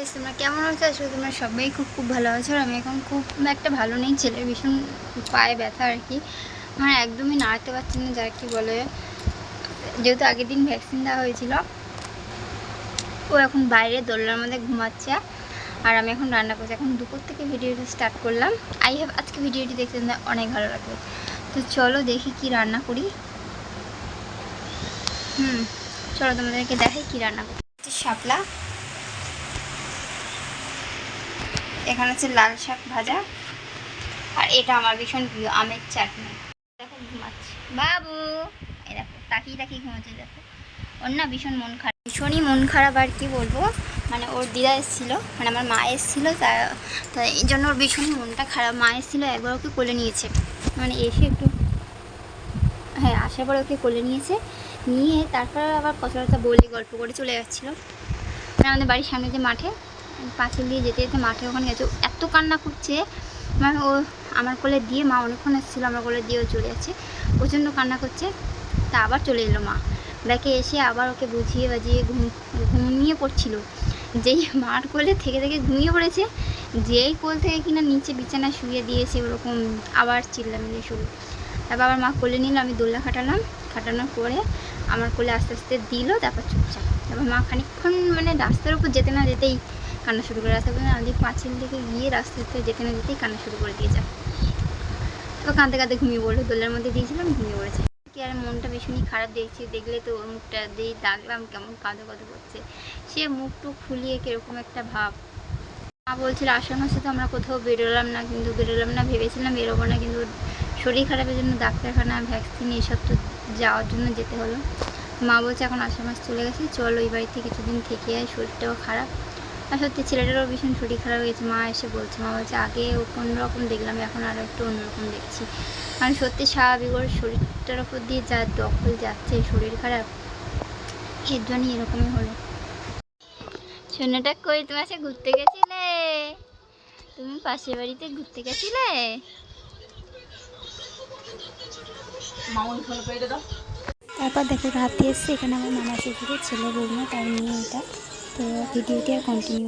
Guys তোমরা কেমন আছো? আসলে তোমরা সবাই খুব খুব ভালো আছো। আর আমি এখন খুব একটা ভালো নেই, ছেলের ভীষণ পায়ে ব্যথা আর কি। মানে একদমই নাড়াতে পারছি না, যার কি বলে। যেহেতু আগের দিন ভ্যাকসিন দেওয়া হয়েছিল, ও এখন বাইরে দোলনার মধ্যে ঘুমাচ্ছে। আর আমি এখন রান্না করছি। এখন দুপুর থেকে ভিডিওটি স্টার্ট করলাম। আই হ্যাভ আজকে ভিডিওটি দেখতে অনেক ভালো লাগবে। তো চলো দেখি কি রান্না করি। হুম, চলো তোমাদেরকে দেখাই কি রান্না করি। শাপলা। এখানে হচ্ছে লাল শাক ভাজা। আর এটা আমার ভীষণ প্রিয়, আমের চাটনি। দেখো, ঘুমাচ্ছে। বাবু! এই দেখো, তাকিয়ে তাকিয়ে ঘুমাচ্ছে, দেখো। ওর না ভীষণ মন খারাপ, ভীষণই মন খারাপ আর কি বলব। মানে ওর দিদা এসেছিল মানে আমার মা এসেছিল, তা এই জন্য ওর ভীষণই মনটা খারাপ। মা এসেছিল, একবার ওকে কোলে নিয়েছে। মানে এসে একটু হ্যাঁ আসার পরে ওকে কোলে নিয়েছে। নিয়ে তারপর আবার কথা কথা বলে, গল্প করে চলে যাচ্ছিল। মানে আমাদের বাড়ির সামনে যে মাঠে পাঁচিল দিয়ে যেতে যেতে মাঠে ওখানে গেছে। এত কান্না করছে। মানে ও আমার কোলে দিয়ে মা অনেকক্ষণ এসেছিল, আমার কোলে দিয়েও চলে যাচ্ছে প্রচণ্ড কান্না করছে। তা আবার চলে এলো মা। ব্যাকে এসে আবার ওকে বুঝিয়ে বাজিয়ে ঘুম, ঘুমিয়ে পড়ছিল। যেই মার কোলে থেকে থেকে ঘুমিয়ে পড়েছে, যেই কোল থেকে কিনা নিচে বিছানা শুয়ে দিয়েছে ওরকম আবার চিল্লামিল্লি শুরু। তারপর আবার মা কোলে নিল, আমি দোল্লা খাটালাম। খাটানোর পরে আমার কোলে আস্তে আস্তে দিল, তারপর চুপচাপ। তারপর মা খানিকক্ষণ মানে রাস্তার উপর যেতে না যেতেই কান্না শুরু করে রাস্তা পর্যন্ত আমাদের পাঁচিল দিকে গিয়ে রাস্তাতে যেতে না যেতেই কান্না শুরু করে দিয়েছে তো কাঁদতে কাঁদতে ঘুমিয়ে পড়ল দোলার মধ্যে দিয়েছিলাম, ঘুমিয়ে পড়েছে। কি আর মনটা ভীষণই খারাপ দেখছি, দেখলে তো ওর মুখটা দিয়ে ডাকলাম, কেমন কাঁদো কাঁদো করছে। সে মুখ টুক ফুলিয়ে কীরকম একটা ভাব। মা বলছিল আষাঢ় মাসে তো আমরা কোথাও বেরোলাম না, কিন্তু বেরোলাম না, ভেবেছিলাম বেরোবো না, কিন্তু শরীর খারাপের জন্য ডাক্তারখানা, ভ্যাকসিন এইসব তো যাওয়ার জন্য যেতে হলো। মা বলছে, এখন আষাঢ় মাস চলে গেছে, চল ওই বাড়িতে কিছুদিন থেকে আয়, শরীরটাও খারাপ। আর সত্যি ছেলেটারও ভীষণ শরীর খারাপ হয়েছে মা এসে বলছে মা বলছে আগে ও অন্যরকম দেখলাম এখন আরও একটু অন্যরকম দেখছি। মানে সত্যি স্বাভাবিক ওর শরীরটার ওপর দিয়ে যা দখল যাচ্ছে শরীর খারাপ এর জন্যই এরকমই হলো। সোনাটা কই? তোমার সাথে ঘুরতে গেছিলে? তুমি পাশের বাড়িতে ঘুরতে গেছিলে? তারপর দেখো রাতে এসছে এখানে আমার মামা শ্বশুরের ছেলে বৌমা তার নিয়ে এটা। তো ভিডিওটি আর কন্টিনিউ